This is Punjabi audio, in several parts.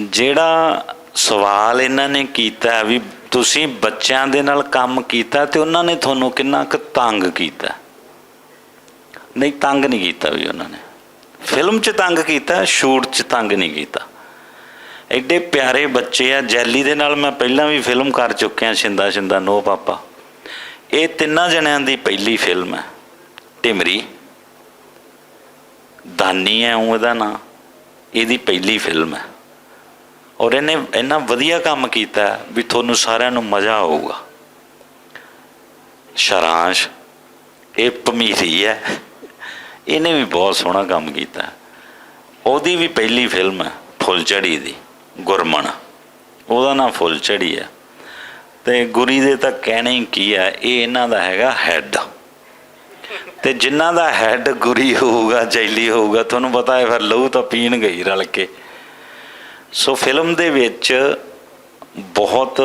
ਜਿਹੜਾ ਸਵਾਲ ਇਹਨਾਂ ਨੇ ਕੀਤਾ ਵੀ ਤੁਸੀਂ ਬੱਚਿਆਂ ਦੇ ਨਾਲ ਕੰਮ ਕੀਤਾ ਤੇ ਉਹਨਾਂ ਨੇ ਤੁਹਾਨੂੰ ਕਿੰਨਾ ਕੁ ਤੰਗ ਕੀਤਾ? ਨਹੀਂ, ਤੰਗ ਨਹੀਂ ਕੀਤਾ ਵੀ ਉਹਨਾਂ ਨੇ। ਫਿਲਮ 'ਚ ਤੰਗ ਕੀਤਾ, ਸ਼ੂਟ 'ਚ ਤੰਗ ਨਹੀਂ ਕੀਤਾ। ਐਡੇ ਪਿਆਰੇ ਬੱਚੇ ਆ, ਜੈਲੀ ਦੇ ਨਾਲ ਮੈਂ ਪਹਿਲਾਂ ਵੀ ਫਿਲਮ ਕਰ ਚੁੱਕਿਆ, ਸ਼ਿੰਦਾ ਸ਼ਿੰਦਾ, ਨੋ ਪਾਪਾ। ਇਹ ਤਿੰਨਾਂ ਜਣਿਆਂ ਦੀ ਪਹਿਲੀ ਫਿਲਮ ਹੈ। ਟਿਮਰੀ ਦਾਨੀ ਹੈ ਉਹ ਇਹਦਾ ਨਾਂ। ਇਹਦੀ ਪਹਿਲੀ ਫਿਲਮ ਹੈ। ਔਰ ਇਹਨੇ ਇੰਨਾ ਵਧੀਆ ਕੰਮ ਕੀਤਾ ਵੀ ਤੁਹਾਨੂੰ ਸਾਰਿਆਂ ਨੂੰ ਮਜ਼ਾ ਆਊਗਾ। ਸ਼ਰਾਂਸ਼ ਇਹ ਭਮੀਰੀ ਹੈ ਇਹਨੇ ਵੀ ਬਹੁਤ ਸੋਹਣਾ ਕੰਮ ਕੀਤਾ। ਉਹਦੀ ਵੀ ਪਹਿਲੀ ਫਿਲਮ ਹੈ ਫੁੱਲ ਝੜੀ ਦੀ, ਗੁਰਮਣ। ਉਹਦਾ ਨਾਮ ਫੁੱਲ ਝੜੀ ਹੈ। ਤੇ ਗੁਰੀ ਦੇ ਤਾਂ ਕਹਿਣੇ ਕੀ ਹੈ, ਇਹ ਇਹਨਾਂ ਦਾ ਹੈਗਾ ਹੈੱਡ ਤੇ ਜਿਨ੍ਹਾਂ ਦਾ ਹੈੱਡ ਗੁਰੀ ਹੋਊਗਾ, ਜੈਲੀ ਹੋਊਗਾ, ਤੁਹਾਨੂੰ ਪਤਾ ਹੈ ਫਿਰ ਲਹੂ ਤਾਂ ਪੀਣ ਗਈ ਰਲ ਕੇ। ਸੋ ਫਿਲਮ ਦੇ ਵਿੱਚ ਬਹੁਤ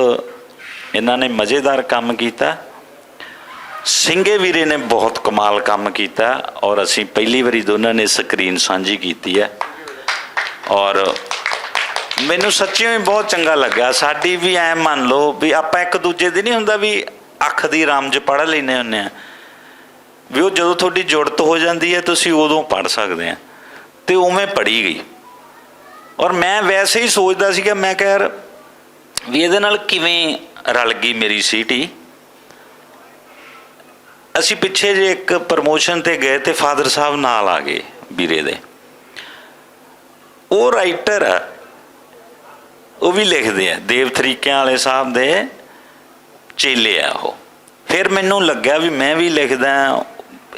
ਇਹਨਾਂ ਨੇ ਮਜ਼ੇਦਾਰ ਕੰਮ ਕੀਤਾ। ਸਿੰਘੇ ਵੀਰੇ ਨੇ ਬਹੁਤ ਕਮਾਲ ਕੰਮ ਕੀਤਾ ਔਰ ਅਸੀਂ ਪਹਿਲੀ ਵਾਰੀ ਦੋਨਾਂ ਨੇ ਸਕਰੀਨ ਸਾਂਝੀ ਕੀਤੀ ਹੈ। ਔਰ ਮੈਨੂੰ ਸੱਚੀਓ ਹੀ ਬਹੁਤ ਚੰਗਾ ਲੱਗਾ। ਸਾਡੀ ਵੀ ਐ ਮੰਨ ਲਓ ਵੀ ਆਪਾਂ ਇੱਕ ਦੂਜੇ ਦੀ ਨਹੀਂ ਹੁੰਦਾ ਵੀ ਅੱਖ ਦੀ ਰਮਜ ਪੜ੍ਹ ਲੈਨੇ ਹੁੰਨੇ ਆ ਵੀ ਉਹ ਜਦੋਂ ਤੁਹਾਡੀ ਜੁੜਤ ਹੋ ਜਾਂਦੀ ਹੈ, ਤੁਸੀਂ ਉਦੋਂ ਪੜ੍ਹ ਸਕਦੇ ਆ ਤੇ ਉਵੇਂ ਪੜ੍ਹੀ ਗਈ। ਔਰ ਮੈਂ ਵੈਸੇ ਹੀ ਸੋਚਦਾ ਸੀਗਾ ਮੈਂ ਕਿਹਾ ਯਾਰ ਵੀ ਇਹਦੇ ਨਾਲ ਕਿਵੇਂ ਰਲ ਗਈ ਮੇਰੀ ਸੀਟੀ? ਅਸੀਂ ਪਿੱਛੇ ਜੇ ਇੱਕ ਪ੍ਰਮੋਸ਼ਨ ਤੇ ਗਏ ਤੇ ਫਾਦਰ ਸਾਹਿਬ ਨਾਲ ਆ ਗਏ ਵੀਰੇ ਦੇ। ਉਹ ਰਾਈਟਰ ਆ, ਉਹ ਵੀ ਲਿਖਦੇ ਆ ਦੇਵ ਤਰੀਕਿਆਂ ਵਾਲੇ ਸਾਹਿਬ ਦੇ ਚੇਲੇ ਆ ਉਹ। ਫਿਰ ਮੈਨੂੰ ਲੱਗਿਆ ਵੀ ਮੈਂ ਵੀ ਲਿਖਦਾ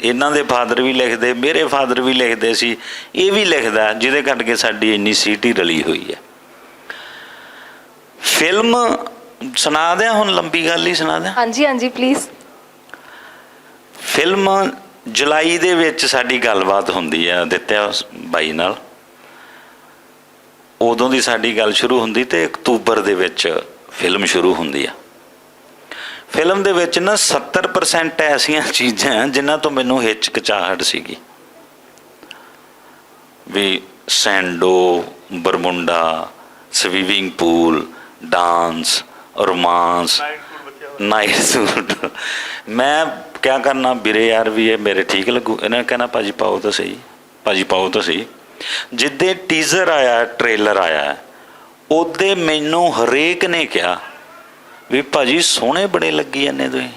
ਇਹਨਾਂ ਦੇ ਫਾਦਰ ਵੀ ਲਿਖਦੇ ਮੇਰੇ ਫਾਦਰ ਵੀ ਲਿਖਦੇ ਸੀ ਇਹ ਵੀ ਲਿਖਦਾ ਜਿਹਦੇ ਕਰਕੇ ਸਾਡੀ ਇੰਨੀ ਸੀਟੀ ਰਲੀ ਹੋਈ ਹੈ। ਫਿਲਮ ਸੁਣਾ ਦਿਆਂ ਹੁਣ ਲੰਬੀ ਗੱਲ ਹੀ ਸੁਣਾ ਦਿਆਂ? ਹਾਂਜੀ ਹਾਂਜੀ ਪਲੀਜ਼ ਫਿਲਮ ਜੁਲਾਈ ਦੇ ਵਿੱਚ ਸਾਡੀ ਗੱਲਬਾਤ ਹੁੰਦੀ ਹੈ ਦਿੱਤਿਆ ਬਾਈ ਨਾਲ। ਉਦੋਂ ਦੀ ਸਾਡੀ ਗੱਲ ਸ਼ੁਰੂ ਹੁੰਦੀ ਤੇ ਅਕਤੂਬਰ ਦੇ ਵਿੱਚ ਫਿਲਮ ਸ਼ੁਰੂ ਹੁੰਦੀ ਆ। ਫਿਲਮ ਦੇ ਵਿੱਚ ਨਾ 70% ਐਸੀਆਂ ਚੀਜ਼ਾਂ ਜਿਨ੍ਹਾਂ ਤੋਂ ਮੈਨੂੰ ਹਿਚਕਚਾਹਟ ਸੀਗੀ। ਵੀ ਸੈਂਡੋ, Bermuda, swimming pool, dance, romance, night suit. ਮੈਂ ਕਿਆ ਕਰਨਾ ਵੀਰੇ ਯਾਰ ਵੀ ਇਹ ਮੇਰੇ ਠੀਕ ਲੱਗੂ? ਇਹਨਾਂ ਨੇ ਕਹਿਣਾ, ਭਾਜੀ ਪਾਓ ਤਾਂ ਸਹੀ, ਭਾਜੀ ਪਾਓ ਤਾਂ ਸਹੀ। ਜਿੱਦੇ ਟੀਜ਼ਰ ਆਇਆ ਟ੍ਰੇਲਰ ਆਇਆ, ਉਹਦੇ ਮੈਨੂੰ ਹਰੇਕ ਨੇ ਕਿਹਾ ਵੀ ਭਾਜੀ ਸੋਹਣੇ ਬੜੇ ਲੱਗੀ ਜਾਂਦੇ ਤੁਸੀਂ।